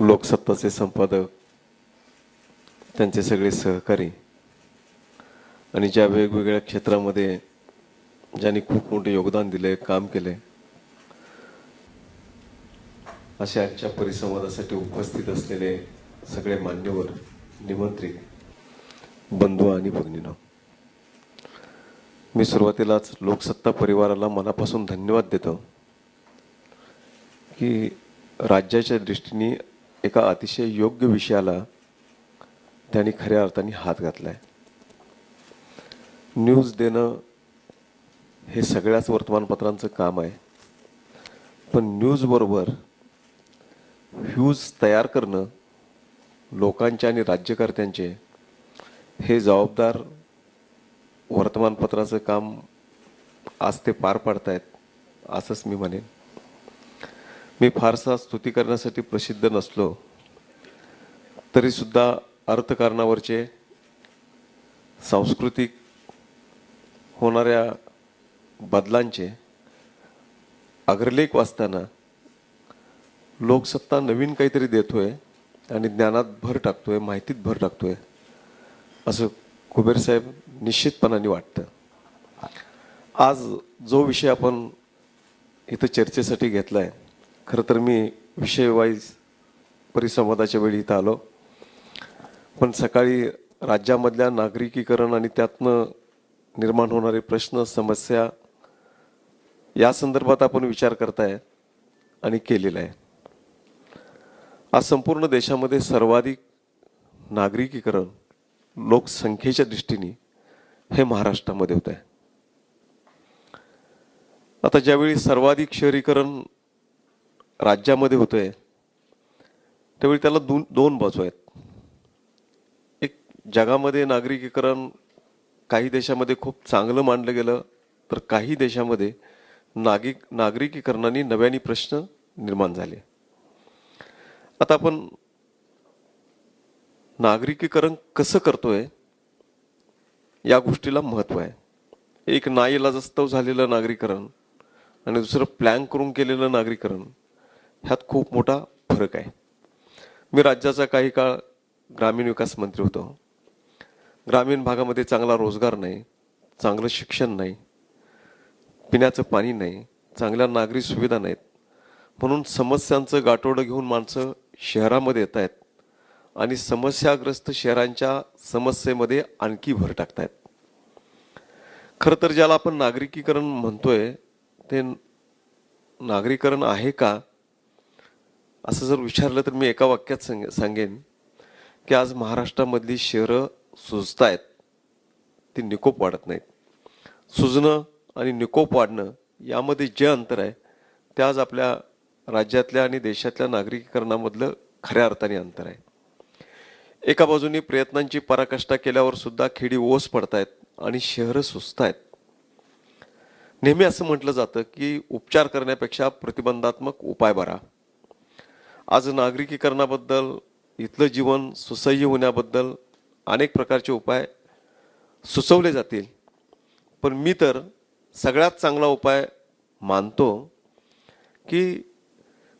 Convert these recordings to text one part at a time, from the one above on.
लोकसत्ताचे संपादक त्यांचे सगळे सहकारी. आणि ज्या वेगवेगळ्या क्षेत्रामध्ये ज्यांनी खूप मोठे योगदान दिले काम केले अशा आजच्या परिसंवादासाठी उपस्थित असलेले सगळे मान्यवर निमंत्रित बंधू आणि भगिनीनं मी सुरुवातीलाच लोकसत्ता परिवाराला मनापासून धन्यवाद देतो की राज्याच्या दृष्टीने एका अतिशय योग्य विषयाला त्यांनी खऱ्या अर्थाने हात घातलाय. न्यूज देणं हे सगळ्याच वर्तमानपत्रांचं काम आहे. पण न्यूजबरोबर व्ह्यूज तयार करणं लोकांचे आणि राज्यकर्त्यांचे हे जबाबदार वर्तमानपत्राचं काम आज ते पार पाडतायत असंच मी म्हणेन. मी फारसा स्तुती करण्यासाठी प्रसिद्ध नसलो तरीसुद्धा अर्थकारणावरचे सांस्कृतिक होणाऱ्या बदलांचे अग्रलेख वाचताना लोकसत्ता नवीन काहीतरी देतोय आणि ज्ञानात भर टाकतोय माहितीत भर टाकतोय असं कुबेर साहेब निश्चितपणाने वाटतं. आज जो विषय आपण इथं चर्चेसाठी घेतला आहे खरं तर मी विषय वाईज परिसंवादाच्या वेळी इथं आलो. पण सकाळी राज्यामधल्या नागरिकीकरण आणि त्यातनं निर्माण होणारे प्रश्न समस्या या संदर्भात आपण विचार करताय आणि केलेला आहे. आज संपूर्ण देशामध्ये सर्वाधिक नागरिकीकरण लोकसंख्येच्या दृष्टीने हे महाराष्ट्रामध्ये होत आहे आता ज्यावेळी सर्वाधिक शहरीकरण राज्यामध्ये होतंय त्यावेळी त्याला दोन दोन बाजू आहेत. एक जगामध्ये नागरिकीकरण काही देशामध्ये खूप चांगलं मानलं गेलं तर काही देशामध्ये नागिक नागरिकीकरणाने नव्याने प्रश्न निर्माण झाले. आता आपण नागरिकीकरण कसं करतोय या गोष्टीला महत्त्व आहे. एक नाईलाजस्तव झालेलं नागरीकरण आणि दुसरं प्लॅन करून केलेलं नागरीकरण ह्यात खूप मोठा फरक आहे. मी राज्याचा काही काळ ग्रामीण विकास मंत्री होतो. ग्रामीण भागामध्ये चांगला रोजगार नाही चांगलं शिक्षण नाही पिण्याचं पाणी नाही चांगल्या नागरी सुविधा नाहीत. म्हणून समस्यांचं गाठोडं घेऊन माणसं शहरामध्ये येत आहेत आणि समस्याग्रस्त शहरांच्या समस्येमध्ये आणखी भर टाकतायत. खरं तर ज्याला आपण नागरिकीकरण म्हणतोय ते नागरीकरण आहे का? असं जर विचारलं तर मी एका वाक्यात सांग सांगेन की आज महाराष्ट्रामधली शहरं सुजतायत. ती निकोप वाढत नाहीत. सुजणं आणि निकोप वाढणं यामध्ये जे अंतर आहे ते आज आपल्या राज्यातल्या आणि देशातल्या नागरिकीकरणामधलं खऱ्या अर्थाने अंतर आहे. एका बाजूने प्रयत्नांची पराकाष्ठा केल्यावर सुद्धा खेडी ओस पडतायत आणि शहरं सुचतायत नेहमी असं म्हटलं जातं की उपचार करण्यापेक्षा प्रतिबंधात्मक उपाय बरा. आज नागरिकीकरणाबद्दल इथलं जीवन सुसह्य होण्याबद्दल अनेक प्रकारचे उपाय सुचवले जातील. पण मी तर सगळ्यात चांगला उपाय मानतो की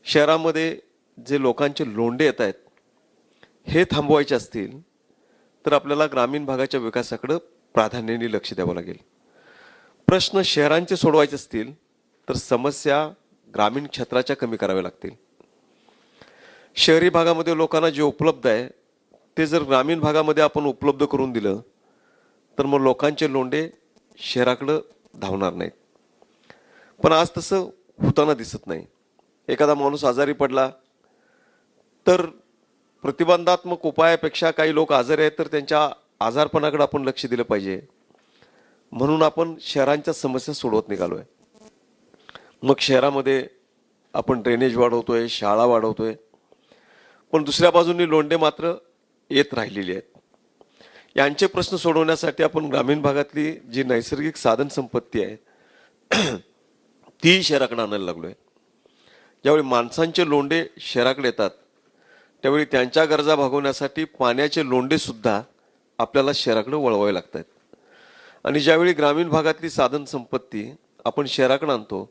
शहरामध्ये जे लोकांचे लोंढे येत आहेत हे थांबवायचे असतील तर आपल्याला ग्रामीण भागाच्या विकासाकडं प्राधान्याने लक्ष द्यावं लागेल. प्रश्न शहरांचे सोडवायचे असतील तर समस्या ग्रामीण क्षेत्राच्या कमी कराव्या लागतील. शहरी भागामध्ये लोकांना जे उपलब्ध आहे ते जर ग्रामीण भागामध्ये आपण उपलब्ध करून दिलं तर मग लोकांचे लोंढे शहराकडं धावणार नाहीत. पण आज तसं होताना दिसत नाही. एखादा माणूस आजारी पडला तर प्रतिबंधात्मक उपायापेक्षा काही लोक आजारी आहेत तर त्यांच्या आजारपणाकडे आपण लक्ष दिलं पाहिजे. म्हणून आपण शहरांच्या समस्या सोडवत निघालो आहे मग शहरामध्ये आपण ड्रेनेज वाढवतोय शाळा वाढवतोय. पण दुसऱ्या बाजूनी लोंढे मात्र येत राहिलेली आहेत. यांचे प्रश्न सोडवण्यासाठी आपण ग्रामीण भागातली जी नैसर्गिक साधन संपत्ती आहे ती शहराकडे आणायला लागलो आहे ज्यावेळी माणसांचे लोंढे शहराकडे येतात त्यावेळी त्यांच्या गरजा भागवण्यासाठी पाण्याचे लोंडेसुद्धा आपल्याला शहराकडे वळवावे लागतात. आणि ज्यावेळी ग्रामीण भागातली साधन संपत्ती आपण शहराकडे आणतो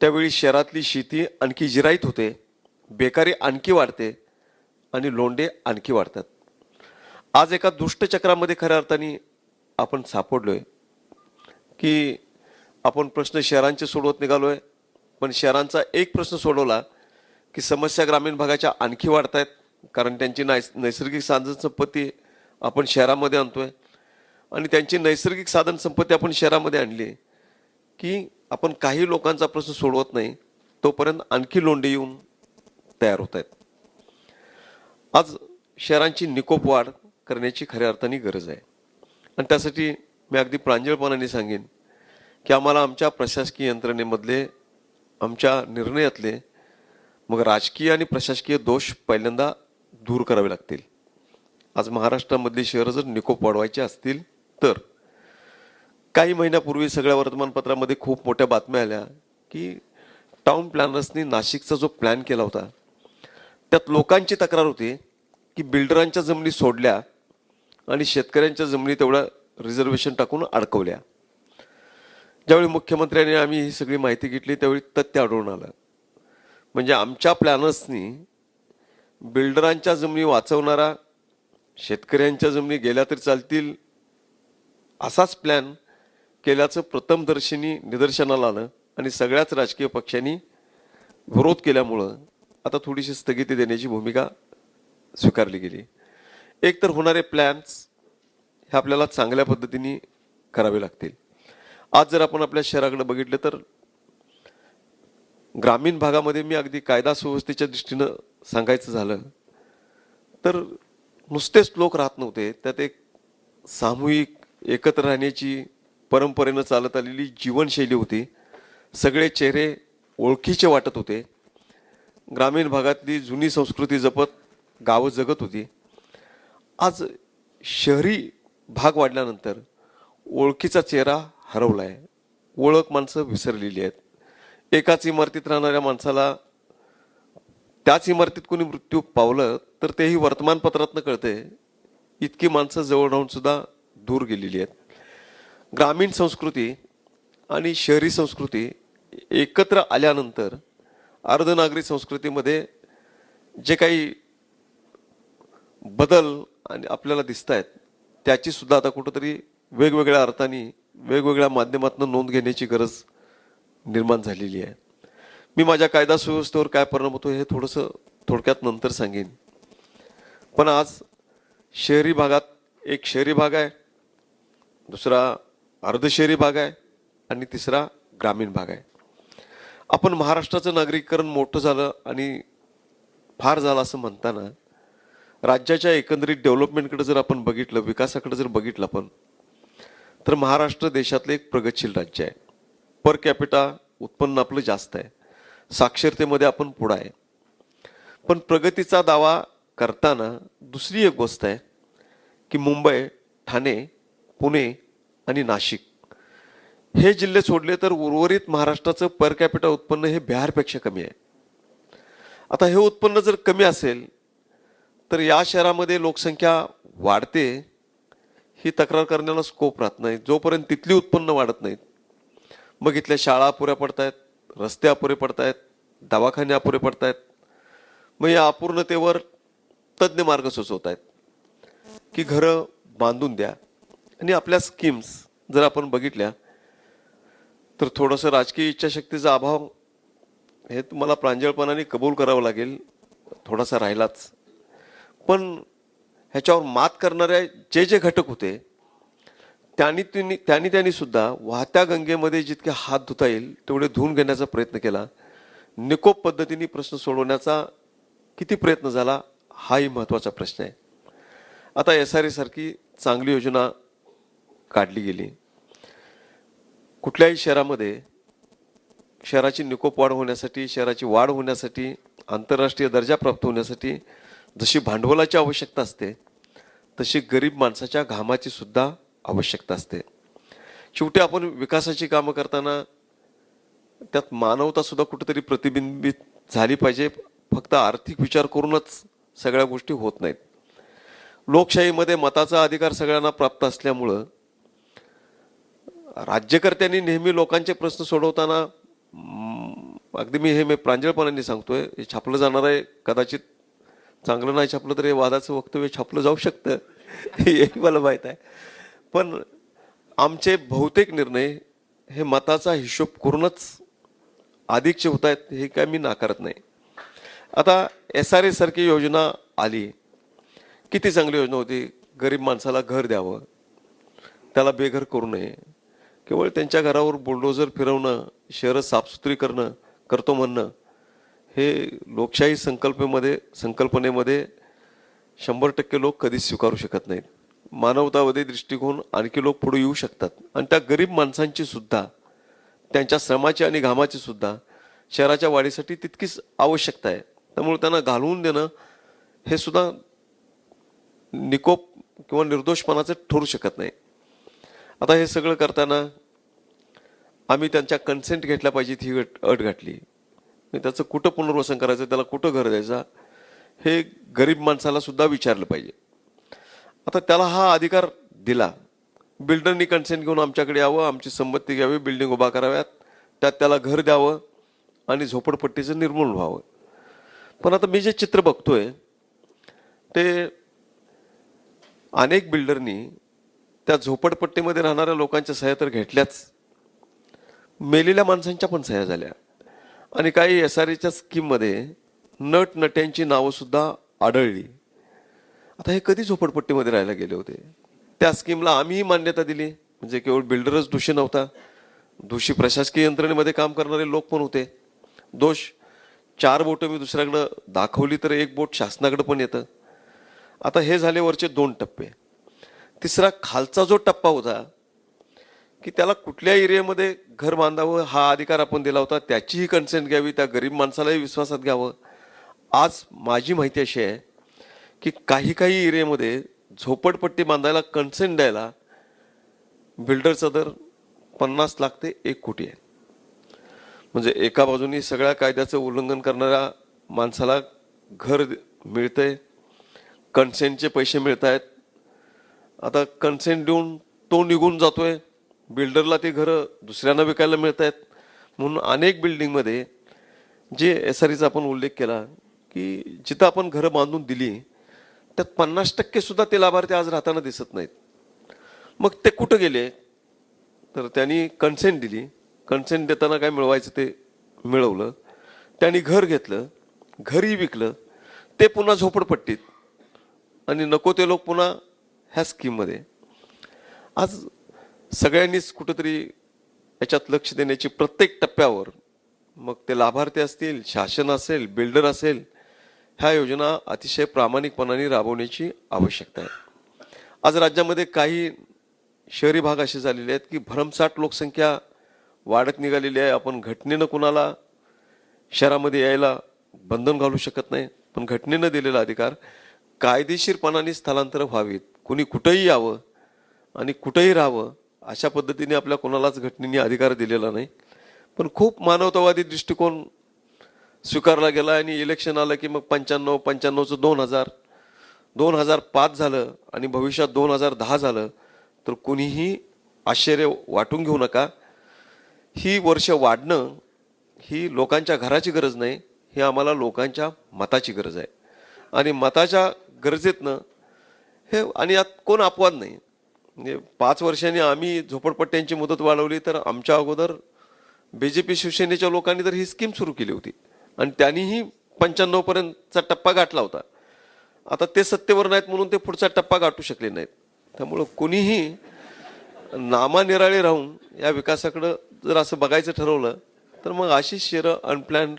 त्यावेळी शहरातली शेती आणखी जिराईत होते बेकारी आणखी वाढते आणि लोंढे आणखी वाढतात. आज एका दुष्टचक्रामध्ये खऱ्या अर्थाने आपण सापडलोय की आपण प्रश्न शहरांचे सोडवत निघालोय. पण शहरांचा एक प्रश्न सोडवला की समस्या ग्रामीण भागाच्या आणखी वाढत आहेत कारण त्यांची नाय नैसर्गिक साधन संपत्ती आपण शहरामध्ये आणतोय. आणि त्यांची नैसर्गिक साधन संपत्ती आपण शहरामध्ये आणली की आपण काही लोकांचा प्रश्न सोडवत नाही तोपर्यंत आणखी लोंढे येऊन तयार होत आहेत आज शहरांची निकोप वाढ करण्याची खऱ्या अर्थाने गरज आहे. आणि त्यासाठी मी अगदी प्रांजळपणाने सांगेन की आम्हाला आमच्या प्रशासकीय यंत्रणेमधले आमच्या निर्णयातले मग राजकीय आणि प्रशासकीय दोष पहिल्यांदा दूर करावे लागतील. आज महाराष्ट्रामधली शहरं जर निकोप वाढवायची असतील तर. काही महिन्यापूर्वी सगळ्या वर्तमानपत्रामध्ये खूप मोठ्या बातम्या आल्या की टाउन प्लॅनर्सनी नाशिकचा जो प्लॅन केला होता त्यात लोकांची तक्रार होती की बिल्डरांच्या जमिनी सोडल्या आणि शेतकऱ्यांच्या जमिनी तेवढ्या रिझर्वेशन टाकून अडकवल्या. ज्यावेळी मुख्यमंत्र्यांनी आम्ही ही सगळी माहिती घेतली त्यावेळी तथ्य आढळून आलं. म्हणजे आमच्या प्लॅनर्सनी बिल्डरांच्या जमिनी वाचवणारा शेतकऱ्यांच्या जमिनी गेल्या तरी चालतील असाच प्लॅन केल्याचं प्रथमदर्शनी निदर्शनाला आलं आणि सगळ्याच राजकीय पक्षांनी विरोध केल्यामुळं आता थोडीशी स्थगिती देण्याची भूमिका स्वीकारली गेली. एक तर होणारे प्लॅन्स हे आपल्याला चांगल्या पद्धतीने करावे लागतील. आज जर आपण आपल्या शहराकडे बघितलं तर ग्रामीण भागामध्ये मी अगदी कायदा सुव्यवस्थेच्या दृष्टीनं सांगायचं झालं तर नुसतेच लोक राहत नव्हते. त्यात एक सामूहिक एकत्र राहण्याची परंपरेनं चालत आलेली जीवनशैली होती. सगळे चेहरे ओळखीचे वाटत होते. ग्रामीण भागातली जुनी संस्कृती जपत गावं जगत होती. आज शहरी भाग वाढल्यानंतर ओळखीचा चेहरा हरवला आहे ओळख माणसं विसरलेली आहेत. एकाच इमारतीत राहणाऱ्या माणसाला त्याच इमारतीत कोणी मृत्यू पावलं तर तेही वर्तमानपत्रातनं कळते इतकी माणसं जवळ राहून सुद्धा दूर गेलेली आहेत. ग्रामीण संस्कृती आणि शहरी संस्कृती एकत्र आल्यानंतर अर्धनागरी संस्कृतीमध्ये जे काही बदल आणि आपल्याला दिसत आहेत त्याची सुद्धा आता कुठंतरी वेगवेगळ्या अर्थाने वेगवेगळ्या माध्यमातून नोंद घेण्याची गरज निर्माण झालेली आहे. मी माझ्या कायदा सुव्यवस्थेवर काय परिणाम होतो हे थोडंसं थोडक्यात नंतर सांगेन. पण आज शहरी भागात एक शहरी भाग आहे दुसरा अर्धशहरी भाग आहे आणि तिसरा ग्रामीण भाग आहे. आपण महाराष्ट्राचं नागरिकरण मोठं झालं आणि फार झालं असं म्हणताना राज्याच्या एकंदरीत डेव्हलपमेंटकडे जर आपण बघितलं विकासाकडे जर बघितलं आपण तर महाराष्ट्र देशातलं एक प्रगतशील राज्य आहे. पर कॅपिटा उत्पन्न आपलं जास्त आहे. साक्षरतेमध्ये आपण पुढं आहे. पण प्रगतीचा दावा करताना दुसरी एक गोष्ट आहे की मुंबई ठाणे पुणे आणि नाशिक हे जिल्हे सोडले तर उर्वरित महाराष्ट्राचं पर कॅपिटा उत्पन्न हे बिहारपेक्षा कमी आहे. आता हे उत्पन्न जर कमी असेल तर या शहरामध्ये लोकसंख्या वाढते ही तक्रार करण्याला स्कोप राहत नाही. जोपर्यंत तिथली उत्पन्न वाढत नाहीत मग इथल्या शाळा अपुऱ्या पडतायत रस्ते अपुरे पडतायत दवाखाने अपुरे पडतायत मग या अपूर्णतेवर तज्ज्ञ मार्ग सुचवत आहेत की घरं बांधून द्या. आणि आपल्या स्कीम्स जर आपण बघितल्या तर थोडंसं राजकीय इच्छाशक्तीचा अभाव हे तुम्हाला प्रांजळपणाने कबूल करावं लागेल. थोडासा राहिलाच. पण ह्याच्यावर मात करणाऱ्या जे जे घटक होते त्यांनी त्यांनी त्यांनी त्यांनी सुद्धा वाहत्या गंगेमध्ये जितके हात धुता येईल तेवढे धुवून घेण्याचा प्रयत्न केला. निकोप पद्धतीने प्रश्न सोडवण्याचा किती प्रयत्न झाला हाही महत्त्वाचा प्रश्न आहे. आता एस आर सारखी चांगली योजना काढली गेली. कुठल्याही शहरामध्ये शहराची निकोप वाढ होण्यासाठी शहराची वाढ होण्यासाठी आंतरराष्ट्रीय दर्जा प्राप्त होण्यासाठी जशी भांडवलाची आवश्यकता असते तशी गरीब माणसाच्या घामाची सुद्धा आवश्यकता असते. शेवटी आपण विकासाची कामं करताना त्यात मानवता सुद्धा कुठेतरी प्रतिबिंबित झाली पाहिजे. फक्त आर्थिक विचार करूनच सगळ्या गोष्टी होत नाहीत. लोकशाहीमध्ये मताचा अधिकार सगळ्यांना प्राप्त असल्यामुळं राज्यकर्त्यांनी नेहमी लोकांचे प्रश्न सोडवताना अगदी मी हे मी प्रांजळपणाने सांगतोय हे छापलं जाणार आहे कदाचित चांगलं नाही छापलं तर हे वादाचं वक्तव्य छापलं जाऊ शकतं हे मला माहीत आहे. पण आमचे बहुतेक निर्णय हे मताचा हिशोब करूनच अधिकचे होत आहेत हे काय मी नाकारत नाही. आता एस आर ए सारखी योजना आली किती चांगली योजना होती गरीब माणसाला घर द्यावं त्याला बेघर करू नये केवळ त्यांच्या घरावर बुलडोजर फिरवणं शहरं साफसुथरी करणं करतो म्हणणं हे लोकशाही संकल्पेमध्ये संकल्पनेमध्ये शंभर टक्के लोक कधीच स्वीकारू शकत नाहीत. मानवतावादी दृष्टिकोन आणखी लोक पुढे येऊ शकतात. आणि त्या गरीब माणसांची सुद्धा त्यांच्या श्रमाची आणि घामाची सुद्धा शहराच्या वाढीसाठी तितकीच आवश्यकता आहे. त्यामुळे त्यांना घालवून देणं हे सुद्धा निकोप किंवा निर्दोषपणाचं ठरू शकत नाही. आता हे सगळं करताना आम्ही त्यांच्या कन्सेंट घेतल्या पाहिजेत ही अट घातली. त्याचं कुठं पुनर्वसन करायचं त्याला कुठं घर द्यायचा हे गरीब माणसाला सुद्धा विचारलं पाहिजे. आता त्याला हा अधिकार दिला. बिल्डरनी कन्सेंट घेऊन आमच्याकडे यावं आमची संमती घ्यावी बिल्डिंग उभा कराव्यात त्यात त्याला घर द्यावं आणि झोपडपट्टीचं निर्मूलन व्हावं. पण आता मी जे चित्र बघतोय ते अनेक बिल्डरनी त्या झोपडपट्टीमध्ये राहणाऱ्या लोकांच्या सह्या तर घेतल्याच. मेलेल्या माणसांच्या पण सह्या झाल्या. आणि काही एस आर एच्या स्कीममध्ये नट नट्यांची आढळली. आता हे कधी झोपडपट्टीमध्ये राहायला गेले होते? त्या स्कीमला आम्हीही मान्यता दिली. म्हणजे केवळ बिल्डरच दोषी नव्हता. दोषी प्रशासकीय यंत्रणेमध्ये काम करणारे लोक पण होते. दोष चार बोटं मी दुसऱ्याकडं दाखवली तर एक बोट शासनाकडं पण येतं. आता हे झाले वरचे दोन टप्पे. तिसरा खालचा जो टप्पा होता की त्याला कुठल्या एरियामध्ये घर बांधावं हा अधिकार आपण दिला होता त्याचीही कन्सेंट घ्यावी त्या गरीब माणसालाही विश्वासात घ्यावं. आज माझी माहिती अशी आहे की काही काही एरियामध्ये झोपडपट्टी बांधायला कन्सेंट द्यायला बिल्डरचा दर पन्नास लाख ते एक कोटी आहे. म्हणजे एका बाजूनी सगळ्या कायद्याचं उल्लंघन करणाऱ्या माणसाला घर मिळतंय कन्सेंटचे पैसे मिळत आहेत आता कन्सेंट देऊन तो निघून जातोय. बिल्डरला ती घरं दुसऱ्यांना विकायला मिळत आहेत म्हणून अनेक बिल्डिंगमध्ये जे एस आर ईचा आपण उल्लेख केला की जिथं आपण घरं बांधून दिली त्यात पन्नास टक्के सुद्धा ते लाभार्थी आज राहताना दिसत नाहीत. मग ते कुठं गेले? तर त्यांनी कन्सेंट दिली. कन्सेंट देताना काय मिळवायचं ते मिळवलं. त्यांनी घर घेतलं घरी विकलं. ते पुन्हा झोपडपट्टीत. आणि नको ते लोक पुन्हा ह्या स्कीममध्ये आज सगळ्यांनीच कुठंतरी याच्यात लक्ष देण्याची प्रत्येक टप्प्यावर मग ते लाभार्थी असतील शासन असेल बिल्डर असेल ह्या योजना अतिशय प्रामाणिकपणाने राबवण्याची आवश्यकता आहे. आज राज्यामध्ये काही शहरी भाग असे झालेले आहेत की भरमसाठ लोकसंख्या वाढत निघालेली आहे. आपण घटनेनं कुणाला शहरामध्ये यायला बंधन घालू शकत नाही पण घटनेनं दिलेला अधिकार कायदेशीरपणाने स्थलांतर व्हावीत. कुणी कुठंही यावं आणि कुठंही राहावं अशा पद्धतीने आपल्या कोणालाच घटनेने अधिकार दिलेला नाही. पण खूप मानवतावादी दृष्टिकोन स्वीकारला गेला आणि इलेक्शन आलं की मग पंच्याण्णव पंच्याण्णवचं दोन हजार दोन हजार पाच झालं आणि भविष्यात दोन हजार दहा झालं तर कुणीही आश्चर्य वाटून घेऊ नका. ही वर्ष वाढणं ही लोकांच्या घराची गरज नाही ही आम्हाला लोकांच्या मताची गरज आहे. आणि मताच्या गरजेतनं हे आणि यात कोण अपवाद नाही. म्हणजे पाच वर्षांनी आम्ही झोपडपट्ट्यांची मुदत वाढवली तर आमच्या अगोदर बी जे पी शिवसेनेच्या लोकांनी तर ही स्कीम सुरू केली होती. आणि त्यांनीही पंच्याण्णवपर्यंतचा टप्पा गाठला होता. आता ते सत्तेवर नाहीत म्हणून ते पुढचा टप्पा गाठू शकले नाहीत. त्यामुळं कुणीही नामानिराळे राहून या विकासाकडं जर असं बघायचं ठरवलं तर मग अशी शेरं अनप्लॅन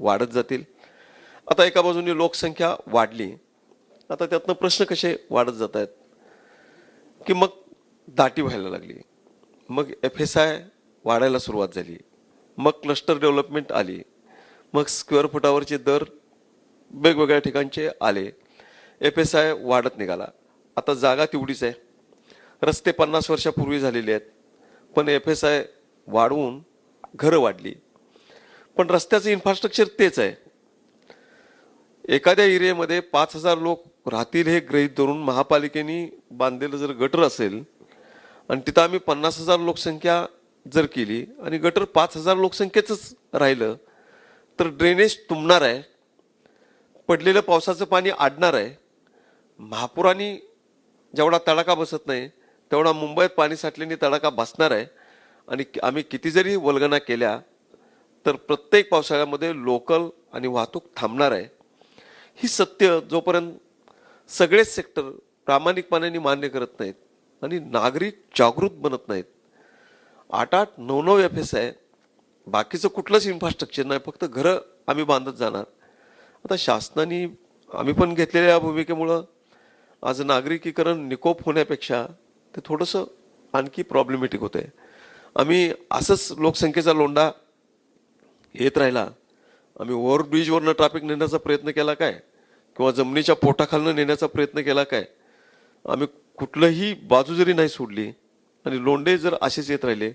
वाढत जातील. आता एका बाजूने लोकसंख्या वाढली आता त्यातनं प्रश्न कसे वाढत जात आहेत की मग दाटी व्हायला लागली. मग एफ एस आय वाढायला सुरुवात झाली. मग क्लस्टर डेव्हलपमेंट आली. मग स्क्वेअर फुटावरचे दर वेगवेगळ्या ठिकाणचे आले. एफ एस आय वाढत निघाला. आता जागा तेवढीच आहे. रस्ते पन्नास वर्षापूर्वी झालेले आहेत. पण एफ एस आय वाढवून घरं वाढली. पण रस्त्याचं इन्फ्रास्ट्रक्चर तेच आहे. एखाद्या एरियामध्ये पाच हजार लोक राहतील हे गृहीत धरून महापालिकेने बांधलेलं जर गटर असेल आणि तिथं आम्ही पन्नास हजार लोकसंख्या जर केली आणि गटर पाच हजार लोकसंख्येचंच राहिलं तर ड्रेनेज तुंबणार आहे पडलेलं पावसाचं पाणी आडणार आहे. महापुराने जेवढा तडाखा बसत नाही तेवढा मुंबईत पाणी साठल्याने तडाखा बसणार आहे. आणि आम्ही किती जरी वल्गना केल्या तर प्रत्येक पावसाळ्यामध्ये लोकल आणि वाहतूक थांबणार आहे. ही सत्य जोपर्यंत सगळेच सेक्टर प्रामाणिकपणाने मान्य करत नाहीत. आणि नागरिक जागृत बनत नाहीत. आठ आठ नऊ नऊ एफ एस आहे. बाकीचं कुठलंच इन्फ्रास्ट्रक्चर नाही. फक्त घरं आम्ही बांधत जाणार. आता शासनाने आम्ही पण घेतलेल्या या भूमिकेमुळं आज नागरिकीकरण निकोप होण्यापेक्षा ते थोडंसं आणखी प्रॉब्लेमॅटिक होतं आहे आम्ही असंच लोकसंख्येचा लोंढा येत राहिला. आम्ही ओव्हरब्रिजवरनं ट्रॅफिक नेण्याचा प्रयत्न केला काय? किंवा जमिनीच्या पोटाखालनं नेण्याचा प्रयत्न केला काय? आम्ही कुठलंही बाजू जरी नाही सोडली आणि लोंढे जर असेच येत राहिले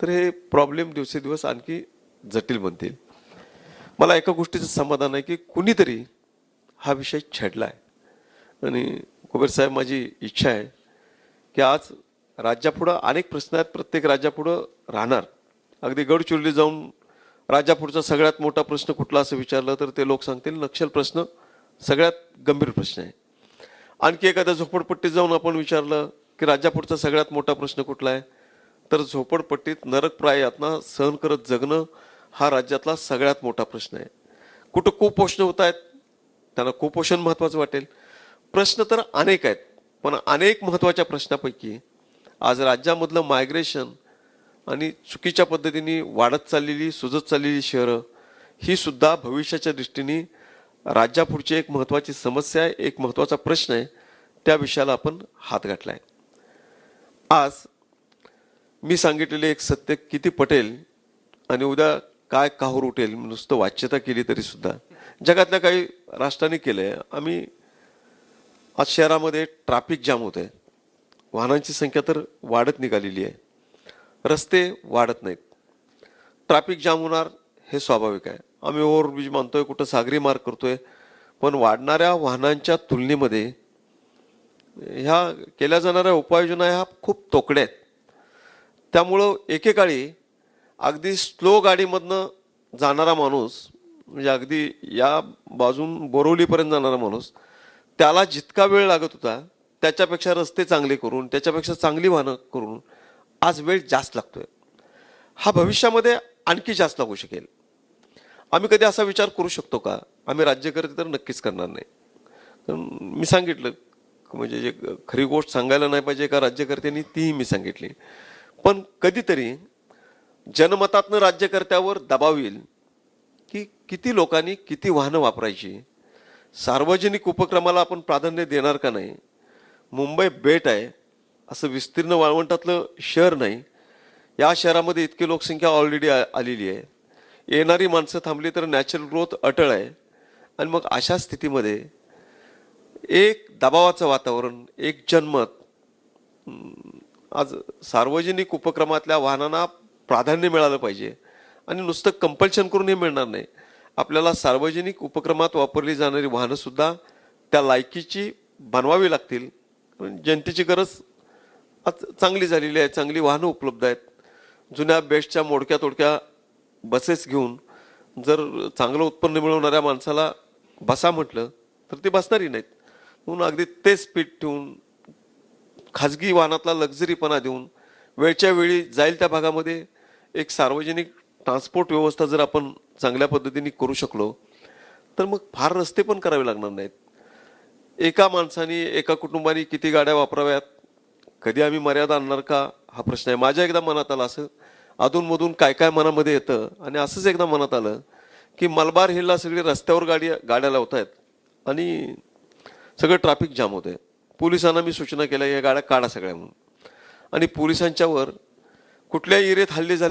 तर हे प्रॉब्लेम दिवसेदिवस आणखी जटिल बनतील. मला एका गोष्टीचं समाधान आहे की कुणीतरी हा विषय छेडला आहे आणि कुबेर साहेब माझी इच्छा आहे की आज राज्यापुढं अनेक प्रश्न आहेत प्रत्येक राज्यापुढं राहणार. अगदी गडचिरोली जाऊन राज्यापुढचा सगळ्यात मोठा प्रश्न कुठला असं विचारलं तर ते लोक सांगतील नक्षल प्रश्न सगळ्यात गंभीर प्रश्न आहे. आणखी एखाद्या झोपडपट्टीत जाऊन आपण विचारलं की राज्यापुढचा सगळ्यात मोठा प्रश्न कुठला आहे? तर झोपडपट्टीत नरकप्राय यातना सहन करत जगणं हा राज्यातला सगळ्यात मोठा प्रश्न आहे. कुठं कुपोषण होत आहेत? त्यांना कुपोषण महत्त्वाचं वाटेल. प्रश्न तर अनेक आहेत पण अनेक महत्त्वाच्या प्रश्नापैकी आज राज्यामधलं मायग्रेशन आणि चुकीच्या पद्धतीने वाढत चाललेली सुजत चाललेली शहरं ही सुद्धा भविष्याच्या दृष्टीने राज्यापुढची एक महत्त्वाची समस्या आहे एक महत्त्वाचा प्रश्न आहे त्या विषयाला आपण हात घातलाय. आज मी सांगितलेले एक सत्य किती पटेल आणि उद्या काय काहूर उठेल नुसतं वाच्यता केली तरी सुद्धा. जगातल्या काही राष्ट्रांनी केलं आहे आम्ही आज शहरामध्ये ट्रॅफिक जाम होत आहे वाहनांची संख्या तर वाढत निघालेली आहे. रस्ते वाढत नाहीत. ट्रॅफिक जाम होणार हे स्वाभाविक आहे. आम्ही ओव्हरब्रिज मानतोय कुठं सागरी मार्ग करतोय. पण वाढणाऱ्या वाहनांच्या तुलनेमध्ये ह्या केल्या जाणाऱ्या उपाययोजना ह्या खूप तोकड्या आहेत. त्यामुळं एकेकाळी अगदी स्लो गाडीमधनं जाणारा माणूस म्हणजे अगदी या बाजून बोरवलीपर्यंत जाणारा माणूस त्याला जितका वेळ लागत होता त्याच्यापेक्षा रस्ते चांगले करून त्याच्यापेक्षा चांगली वाहनं करून आज वेळ जास्त लागतोय. हा भविष्यामध्ये आणखी जास्त लागू शकेल. आम्ही कधी असा विचार करू शकतो का? आम्ही राज्यकर्ते तर नक्कीच करणार नाही. कारण मी सांगितलं म्हणजे जे खरी गोष्ट सांगायला नाही पाहिजे का राज्यकर्त्यांनी तीही मी सांगितली. पण कधीतरी जनमतातनं राज्यकर्त्यावर दबाव येईल की किती लोकांनी किती वाहनं वापरायची सार्वजनिक उपक्रमाला आपण प्राधान्य देणार का नाही मुंबई बेट आहे असं विस्तीर्ण वाळवंटातलं शहर नाही या शहरामध्ये इतकी लोकसंख्या ऑलरेडी आलेली आहे. येणारी माणसं थांबली तर नॅचरल ग्रोथ अटळ आहे. आणि मग अशा स्थितीमध्ये एक दबावाचं वातावरण एक जनमत आज सार्वजनिक उपक्रमातल्या वाहनांना प्राधान्य मिळालं पाहिजे. आणि नुसतं कंपल्शन करून हे मिळणार नाही. आपल्याला सार्वजनिक उपक्रमात वापरली जाणारी वाहनंसुद्धा त्या लायकीची बनवावी लागतील. जनतेची गरज आज चांगली झालेली आहे. चांगली वाहनं उपलब्ध आहेत. जुन्या बेस्टच्या मोडक्या तोडक्या बसेस घेऊन जर चांगलं उत्पन्न मिळवणाऱ्या माणसाला बसा म्हटलं तर ते बसणारी नाहीत. म्हणून अगदी ते स्पीड ठेवून खाजगी वाहनातला लक्झरीपणा देऊन वेळच्या वेळी जाईल त्या भागामध्ये एक सार्वजनिक ट्रान्सपोर्ट व्यवस्था जर आपण चांगल्या पद्धतीने करू शकलो तर मग फार रस्ते पण करावे लागणार नाहीत. एका माणसाने एका कुटुंबाने किती गाड्या वापराव्यात? कधी आम्ही मर्यादा आणणार का? हा प्रश्न आहे. माझ्या एकदा मनात आला असं अधूनमधून काय काय मनामध्ये येतं. आणि असंच एकदा मनात आलं की मलबार हिलला सगळी रस्त्यावर गाडी गाड्या लावत आहेत आणि सगळं ट्रॅफिक जाम होत आहे पोलिसांना मी सूचना केल्या या गाड्या काढा सगळ्या म्हणून. आणि पोलिसांच्यावर कुठल्या एरियात हल्ले झाले